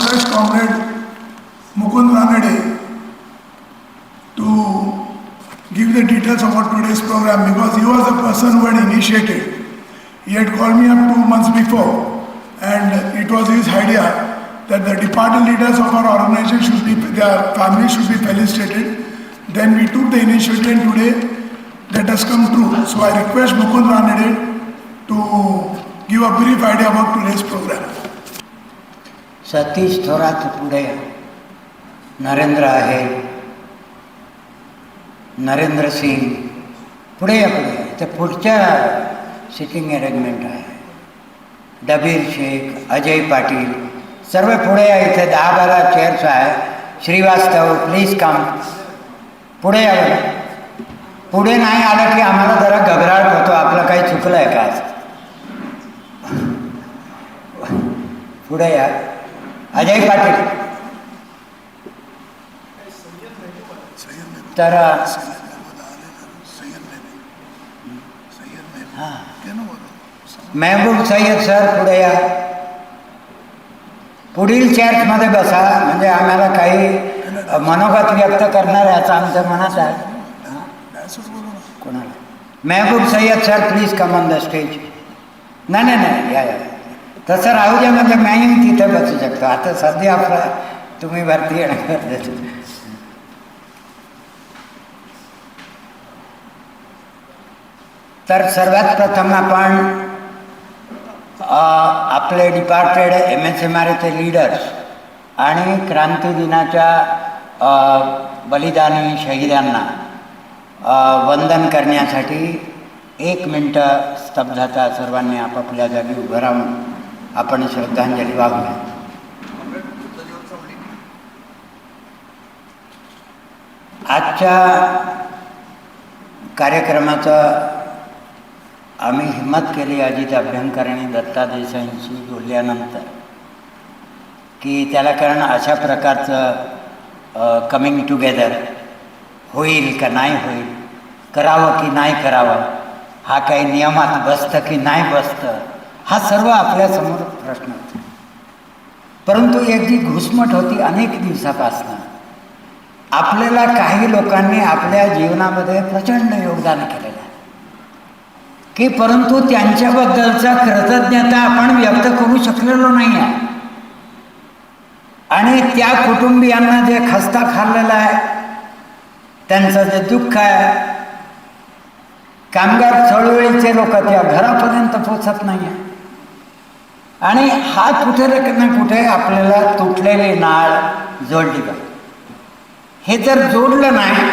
request Comrade Mukund Ranade to give the details about today's program because he was the person who had initiated. He had called me up two months before and it was his idea that the departed leaders of our organization should be, their families should be felicitated. Then we took the initiative and today that has come true. So I request Mukund Ranade to give a brief idea about today's program. Satish Thorat पुढे नरेंद्र आहे. नरेंद्र सिंग पुढे या पुढे या. ते पुढच्या sitting arrangement आहे. डबीर शेख अजय पाटील सर्व पुढे या इथे दहा बारा चेअर्स आहे. श्रीवास्तव प्लीज कम पुढे या. पुढे नाही आलं की आम्हाला जरा घबराट होतो. आपलं काही चुकलं आहे का? पुढे या. अजय पाटील. तर हां. मेहबूब सय्यद सर पुढे या. पुढील चॅटमध्ये बसा म्हणजे आम्हाला काही मनोगत व्यक्त करणार याचा आमच्या मनात आहे. कोणाला? Mehboob Sayyad sir please come on the stage नाही नाही नाही या या. तसं राहू द्या म्हणजे मी तिथे बसू शकतो. आता सध्या आपला तुम्ही वरती येणार तर सर्वात प्रथम आपण आपले departed M S M R एचे leaders आणि क्रांती दिनाच्या बलिदानी शहीदांना वंदन करण्यासाठी एक मिनटं स्तब्धता सर्वांनी आपापल्या जागी उभं राहून आपण श्रद्धांजली वाहूया आजच्या कार्यक्रमाचं आम्ही हिंमत केली अजित अभ्यंकर आणि दत्ता देसाईंशी बोलल्यानंतर की त्याला कारण अशा प्रकारचं कमिंग टुगेदर होईल का नाही होईल करावं की नाही करावं हा काही नियमात बसतं की नाही बसतं हा सर्व आपल्यासमोर प्रश्न होता. परंतु एक जी घुसमट होती अनेक दिवसापासनं. आपल्याला काही लोकांनी आपल्या जीवनामध्ये प्रचंड योगदान केलेलं आहे. की परंतु त्यांच्याबद्दलचा कृतज्ञता आपण व्यक्त करू शकलेलो नाही आहे. आणि त्या कुटुंबियांना जे खस्ता खाल्लेला आहे त्यांचं जे दुःख आहे कामगार चळवळीचे लोक त्या घरापर्यंत पोचत नाही आहे आणि हा कुठे ना कुठे आपल्याला तुटलेली नाळ जोडली पाहिजे हे जर जोडलं नाही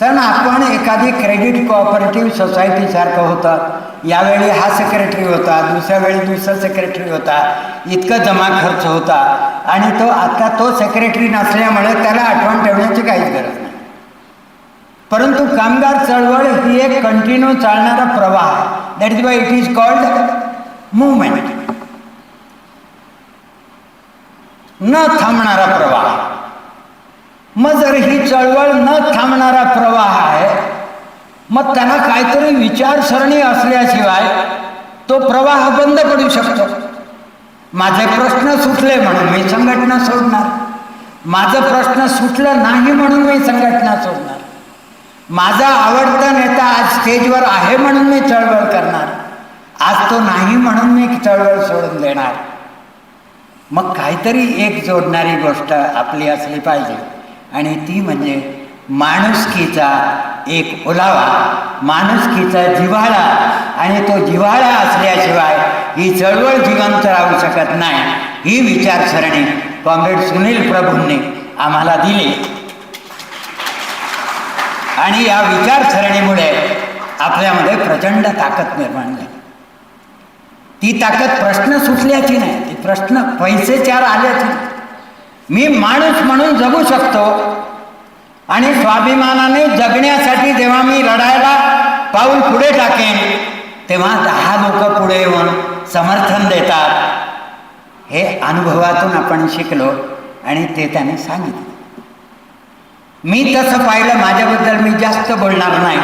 तर आपण एखादी क्रेडिट कोऑपरेटिव्ह सोसायटीसारखं होतं. यावेळी हा सेक्रेटरी होता दुसऱ्या वेळी दुसरा सेक्रेटरी होता. इतकं जमा खर्च होता. आणि तो आता तो सेक्रेटरी नसल्यामुळे त्याला आठवण ठेवण्याची काहीच गरज नाही. परंतु कामगार चळवळ ही एक कंटिन्यू चालणारा प्रवाह that is why it is called movement न थांबणारा प्रवाह. मग जर ही चळवळ न थांबणारा प्रवाह आहे. मग त्यांना काहीतरी विचारसरणी असल्याशिवाय तो प्रवाह बंद पडू शकतो. माझे प्रश्न सुटले म्हणून मी संघटना सोडणार. माझं प्रश्न सुटलं नाही म्हणून मी संघटना सोडणार. माझा आवडता नेता आज स्टेजवर आहे म्हणून मी चळवळ करणार. आज तो नाही म्हणून मी चळवळ सोडून देणार. मग काहीतरी एक जोडणारी गोष्ट आपली असली पाहिजे. आणि ती म्हणजे माणुसकीचा एक ओलावा माणुसकीचा जिव्हाळा. आणि तो जिव्हाळा असल्याशिवाय ही चळवळ जिवंत राहू शकत नाही. ही विचारसरणी कॉम्रेड सुनील प्रभूंनी आम्हाला दिली. आणि या विचारसरणीमुळे आपल्यामध्ये प्रचंड ताकद निर्माण झाली. ती ताकद प्रश्न सुटल्याची नाही. प्रश्न पैसे चार आलेच मी माणूस म्हणून जगू शकतो आणि स्वाभिमानाने जगण्यासाठी जेव्हा मी लढायला पाऊल पुढे टाकेन तेव्हा दहा लोक पुढे येऊन समर्थन देतात. हे अनुभवातून आपण शिकलो आणि ते त्याने सांगितलं. मी तसं पाहिलं माझ्याबद्दल मी जास्त बोलणार नाही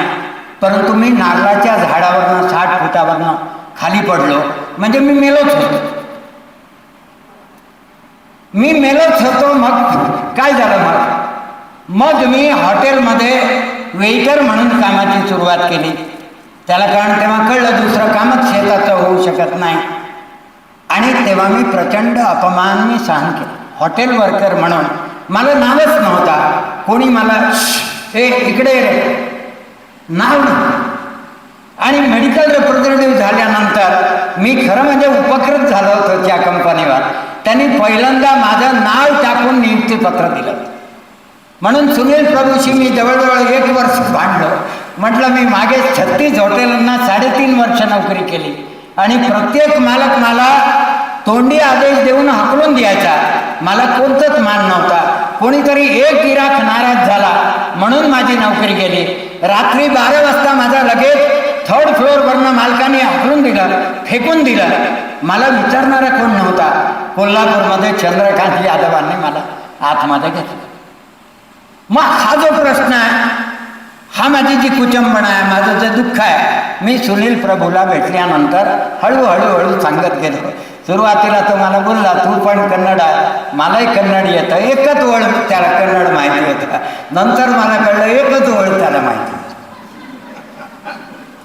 परंतु मी नारळाच्या झाडावरनं साठ फुटावरनं खाली पडलो. म्हणजे मी मेलोच होतो. मी मेलच होतो मग काय झालं मग? मग मी हॉटेलमध्ये वेटर म्हणून कामाची सुरुवात केली. त्याला कारण तेव्हा कळलं दुसरं कामच शेताचं होऊ शकत नाही. आणि तेव्हा मी प्रचंड अपमान मी सहन केला. हॉटेल वर्कर म्हणून. मला नावच नव्हता. कोणी मला हे इकडे नाव नव्हतं. आणि मेडिकल रिप्रेझेंटेटिव्ह झाल्यानंतर मी खरं म्हणजे उपकृत झालो होतो त्या कंपनीवर त्यांनी पहिल्यांदा माझं नाव टाकून नियुक्तीपत्र दिलं. म्हणून सुनील प्रभूशी मी जवळजवळ एक वर्ष भांडलो. म्हटलं मी मागे छत्तीस हॉटेलांना साडेतीन वर्ष नोकरी केली आणि प्रत्येक मालक मला तोंडी आदेश देऊन हाकलून द्यायचा. मला कोणतंच मान नव्हता. कोणीतरी एक गिराक नाराज झाला. म्हणून माझी नोकरी गेली. रात्री बारा वाजता माझा लगेच थर्ड फ्लोअरवरनं मालकाने हाकलून दिलं फेकून दिलं. मला विचारणारा कोण नव्हता. कोल्हापूरमध्ये चंद्रकांत यादवांनी मला आतमध्ये घेतलं. मग हा जो प्रश्न आहे हा माझी जी कुचंबणा आहे माझं जे दुःख आहे मी सुनील प्रभूला भेटल्यानंतर हळूहळू हळू सांगत गेलो. सुरुवातीला तो मला बोलला तू पण कन्नड आहे मलाही कन्नड येतं एकच वळ त्याला कन्नड माहिती होतं. नंतर मला कळलं एकच वळ त्याला माहिती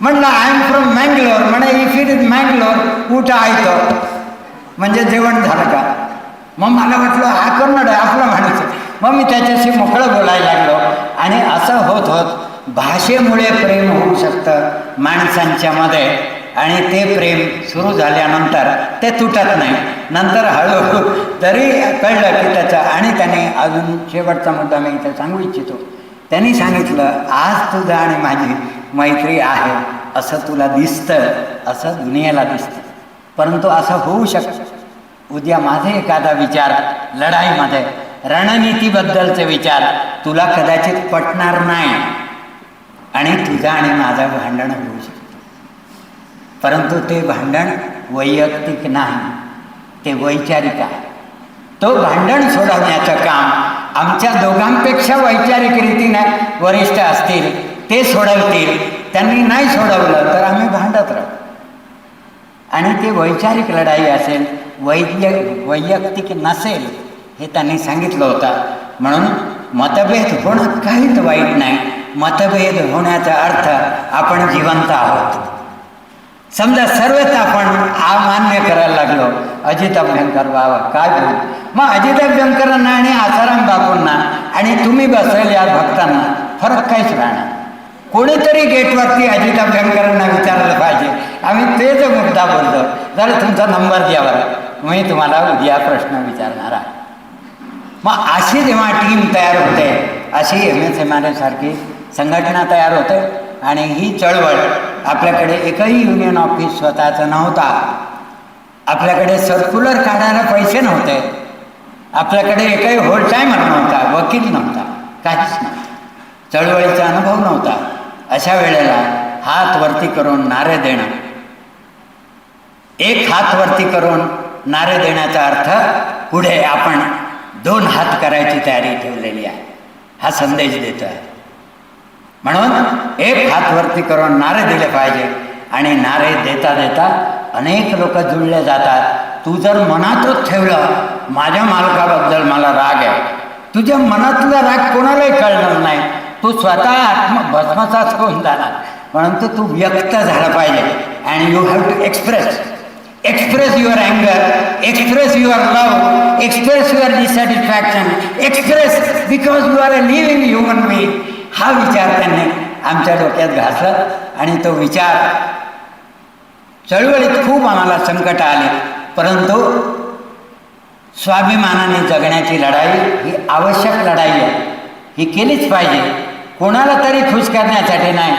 म्हणलं आय एम फ्रॉम मँगलोर म्हणे इफ इट इज मँगलोर कुठं आहे म्हणजे जेवण झालं का? मग मला वाटलं हा कन्नड आहे आपला माणूस मग मी त्याच्याशी मोकळं बोलायला लागलो. आणि असं होत होत भाषेमुळे प्रेम होऊ शकतं माणसांच्या मध्ये. आणि ते प्रेम सुरू झाल्यानंतर ते तुटत नाही. नंतर हळूहळू तरी कळलं की त्याचं आणि त्याने अजून शेवटचा मुद्दा मी इथे सांगू इच्छितो. त्यांनी सांगितलं आज तुझं आणि माझी मैत्री आहे. असं तुला दिसतं असं दुनियेला दिसतं. परंतु असं होऊ शकतं उद्या माझे एखादा विचार लढाईमध्ये रणनीतीबद्दलचे विचार तुला कदाचित पटणार नाही. आणि तुझं आणि माझं भांडण होऊ शकतं. परंतु ते भांडण वैयक्तिक नाही ते वैचारिक आहे. तो भांडण सोडवण्याचं काम आमच्या दोघांपेक्षा वैचारिक रीतीने वरिष्ठ असतील ते सोडवतील. त्यांनी नाही सोडवलं तर आम्ही भांडत राहू. आणि ते वैचारिक लढाई असेल वैद्य वैयक्तिक नसेल हे त्यांनी सांगितलं होतं. म्हणून मतभेद होणं काहीच वाईट नाही. मतभेद होण्याचा अर्थ आपण जिवंत आहोत. समजा सर्वच आपण अमान्य करायला लागलो. अजित अभ्यंकर बाबा काय बोल मग अजित अभ्यंकरांना आणि आसाराम बापूंना आणि तुम्ही बसेल या भक्तांना फरक काहीच राहणार. कोणीतरी गेटवरती अजित अभ्यंकरांना विचारलं पाहिजे. आम्ही तेच मुद्दा बोलतो जरा तुमचा नंबर द्यावा लागला मी तुम्हाला उद्या प्रश्न विचारणार आहे. मग अशी जेव्हा टीम तयार होते अशी एम एस एम आर सारखी संघटना तयार होते आणि ही चळवळ आपल्याकडे एकही युनियन ऑफिस स्वतःचं नव्हता. आपल्याकडे सर्क्युलर काढायला पैसे नव्हते. आपल्याकडे एकही होल टायमर नव्हता वकील नव्हता काहीच नव्हतं. चळवळीचा अनुभव नव्हता. अशा वेळेला हात वरती करून नारे देणं एक हात वरती करून नारे देण्याचा अर्थ पुढे आपण दोन हात करायची तयारी ठेवलेली आहे. हा संदेश देतो आहे म्हणून एक हात वरती करून नारे दिले पाहिजे आणि नारे देता देता अनेक लोक जुळले जातात. तू जर मनातच ठेवलं माझ्या मालकाबद्दल मला राग आहे. तुझ्या मनातला राग कोणालाही कळणार नाही. तू स्वतः आत्म भस्मचाच होऊन जाणार. परंतु तू व्यक्त झाला पाहिजे. And you have to express express your अँगर express your love, express your dissatisfaction, express because you are a living human being. हा विचार त्यांनी आमच्या डोक्यात घासला आणि तो विचार चळवळीत खूप आम्हाला संकट आले. परंतु स्वाभिमानाने जगण्याची लढाई ही आवश्यक लढाई आहे. ही केलीच पाहिजे. कोणाला तरी खुश करण्यासाठी नाही.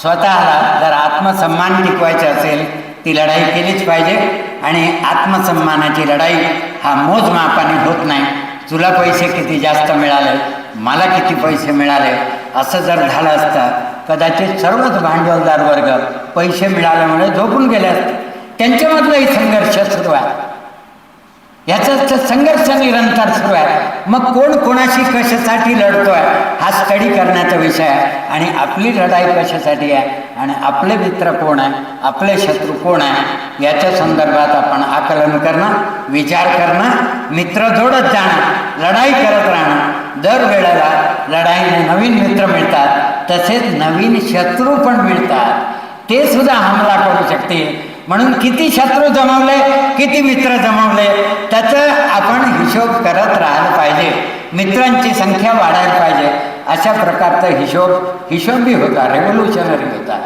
स्वतःला जर आत्मसन्मान टिकवायचा असेल ती लढाई केलीच पाहिजे आणि आत्मसन्मानाची लढाई हा मोजमापाने होत नाही. तुला पैसे किती जास्त मिळाले? मला किती पैसे मिळाले? असं जर झालं असतं कदाचित सर्वच भांडवलदार वर्ग पैसे मिळाल्यामुळे झोपून गेले असते. त्यांच्यामधलाही संघर्ष सुरू आहे. याचा तर संघर्ष निरंतर सुरू आहे. मग कोण कोणाशी कशासाठी लढतोय? हा स्टडी करण्याचा विषय आहे. आणि आपली लढाई कशासाठी आहे? आणि आपले मित्र कोण आहे? आपले शत्रू कोण आहे? याच्या संदर्भात आपण आकलन करणं विचार करणं मित्र जोडत जाणं लढाई करत राहणं. दर वेळेला लढाईने नवीन मित्र मिळतात. तसेच नवीन शत्रू पण मिळतात. ते सुद्धा हमला करू शकते म्हणून किती शत्रू जमवले किती मित्र जमवले त्याचं आपण हिशोब करत राहायला पाहिजे. मित्रांची संख्या वाढायला पाहिजे. अशा प्रकारचा हिशोब हिशोबी होता रेव्होल्युशनरी होता.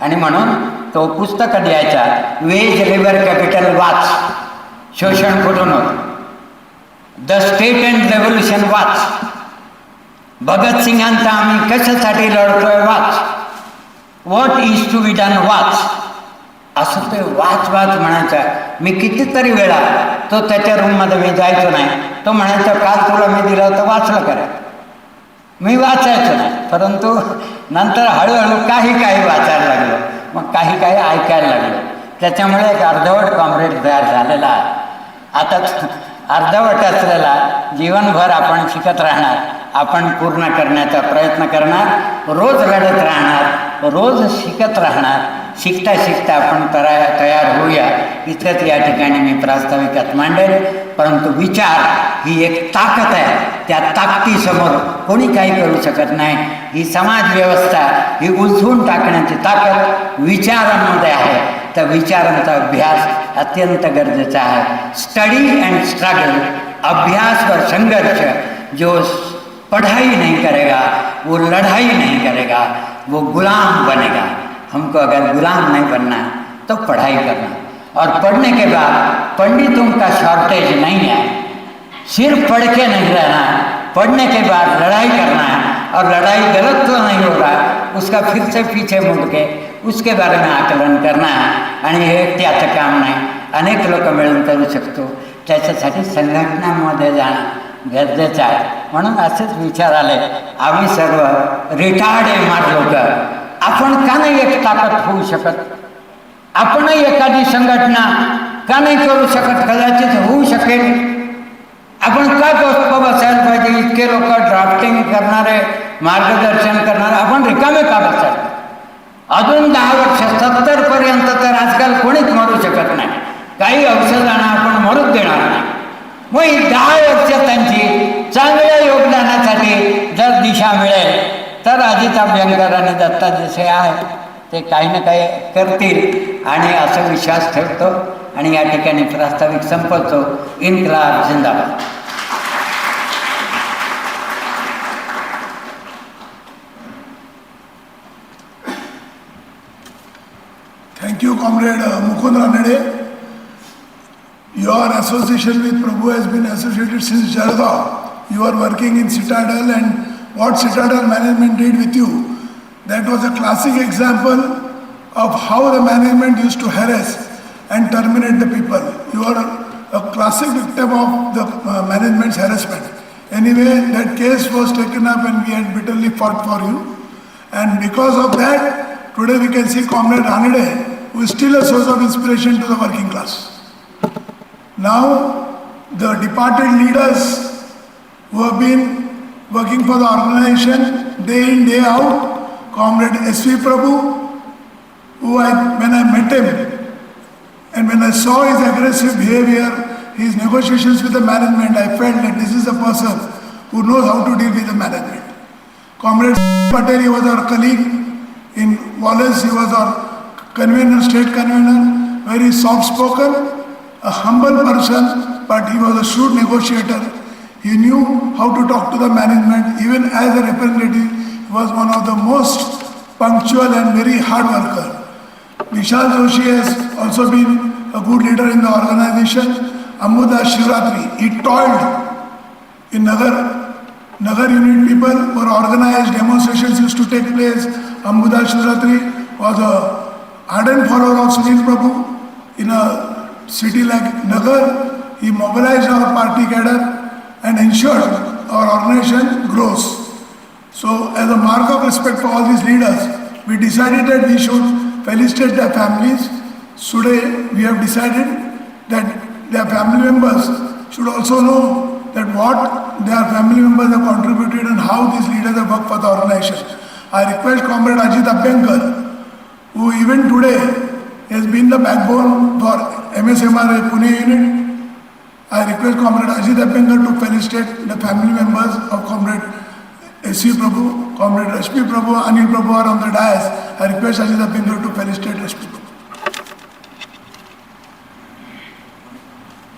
आणि म्हणून तो पुस्तक द्यायचा वेज लेबर कॅपिटल वाच शोषण कुठून होत? द स्टेट अँड रेव्होल्युशन वाच भगतसिंगांचा आम्ही कशासाठी लढतोय? वाच what is to be done वाच असं ते वाच वाच म्हणायचा. मी कितीतरी वेळा तो त्याच्या रूममध्ये मी जायचो नाही. तो म्हणायचा काल तुला मी दिलं तर वाचलं करा मी वाचायचो नाही. परंतु नंतर हळूहळू काही काही वाचायला लागलो. मग काही काही ऐकायला लागलो. त्याच्यामुळे एक अर्धवट कॉम्रेड तयार झालेला आहे. आता अर्धवट असलेला जीवनभर आपण शिकत राहणार. आपण पूर्ण करण्याचा प्रयत्न करणार. रोज घडत राहणार. रोज शिकत राहणार. शिकता शिकता आपण तरा तयार होऊया. इतकंच या ठिकाणी मी प्रास्ताविकात मांडेल. परंतु विचार ही एक ताकद आहे. त्या ताकदीसमोर कोणी काही करू शकत नाही. ही समाज व्यवस्था ही उलझून टाकण्याची ताकद विचारांमध्ये आहे. तर विचारांचा अभ्यास अत्यंत गरजेचा आहे. स्टडी अँड स्ट्रगल अभ्यास व संघर्ष. जो पढ़ाई नहीं करेगा वो लड़ाई नहीं करेगा वो गुलाम बनेगा. हमको अगर गुलाम नहीं बनना है तो पढ़ाई करना और पढ़ने के बाद पंडितों का शॉर्टेज नहीं है। सिर्फ़ पढ़ के नहीं रहना है, पढ़ने के बाद लड़ाई करना है। और लड़ाई गलत तो नहीं हो रहा, उसका फिर से पीछे मुड़ के उसके बारे में आकलन करना आहे आणि हे। त्याचं काम नाही, अनेक लोक मिळून करू शकतो। त्याच्यासाठी संघटनांमध्ये जाणं गरजेचं आहे म्हणून असेच विचार आले, आम्ही सर्व रिटायर्ड एम आर लोक। आपण का नाही एक ताकद होऊ शकत? आपणही एखादी संघटना का नाही करू शकत? कदाचित होऊ शकेल. आपण का गप्प बसायला पाहिजे? इतके लोक ड्राफ्टिंग करणारे मार्गदर्शन करणारे आपण रिकामे का बसायला अजून दहा वर्ष सत्तर पर्यंत तर आजकाल कोणीच मरू शकत नाही काही औषधांना आपण मरूच देणार नाही मग ही दहा वर्ष त्यांची चांगल्या योगदानासाठी जर दिशा मिळेल अभ्यंकर आणि दत्ता जसे आहे ते काही ना काही करतील. आणि असं विश्वास ठेवतो आणि या ठिकाणी प्रास्ताविक संपवतो. इन्क्लाब जिंदाबाद. Thank you comrade Mukund Ranade your association with Prabhu has been associated since Jalgaon you are working in Citadel and what Citadel management did with you, that was a classic example of how the management used to harass and terminate the people. You are a classic victim of the uh, management's harassment. Anyway, that case was taken up and we had bitterly fought for you. And because of that, today we can see Comrade Ranade, who is still a source of inspiration to the working class. Now, the departed leaders who have been working for the organization day in, day out, Comrade S.V. Prabhu, who I, when I met him, and when I saw his aggressive behavior, his negotiations with the management, I felt that this is a person who knows how to deal with the management. Comrade Patel, he was our colleague in Wallace, he was our convener, state convener, very soft spoken, a humble person, but he was a shrewd negotiator. He knew how to talk to the management, even as a representative, he was one of the most punctual and very hard worker. Vishal Joshi has also been a good leader in the organization. Amuda Shivratri, he toiled in Nagar. Nagar unit people were organized, demonstrations used to take place. Ambuda Shivratri was a ardent follower of Sunil Prabhu in a city like Nagar. He mobilized our party cadre and ensured our organization grows. So, as a mark of respect for all these leaders, we decided that we should felicitate their families. Today, we have decided that their family members should also know that what their family members have contributed and how these leaders have worked for the organization. I request Comrade Ajit Abhyankar, who even today has been the backbone for MSMRA Pune unit. I request Comrade Ajit Abhyankar to felicitate the family members of Comrade S.C. Prabhu, Comrade Rashmi Prabhu, Anil Prabhu are on the dais. I request Ajit Abhyankar to felicitate Rashmi Prabhu.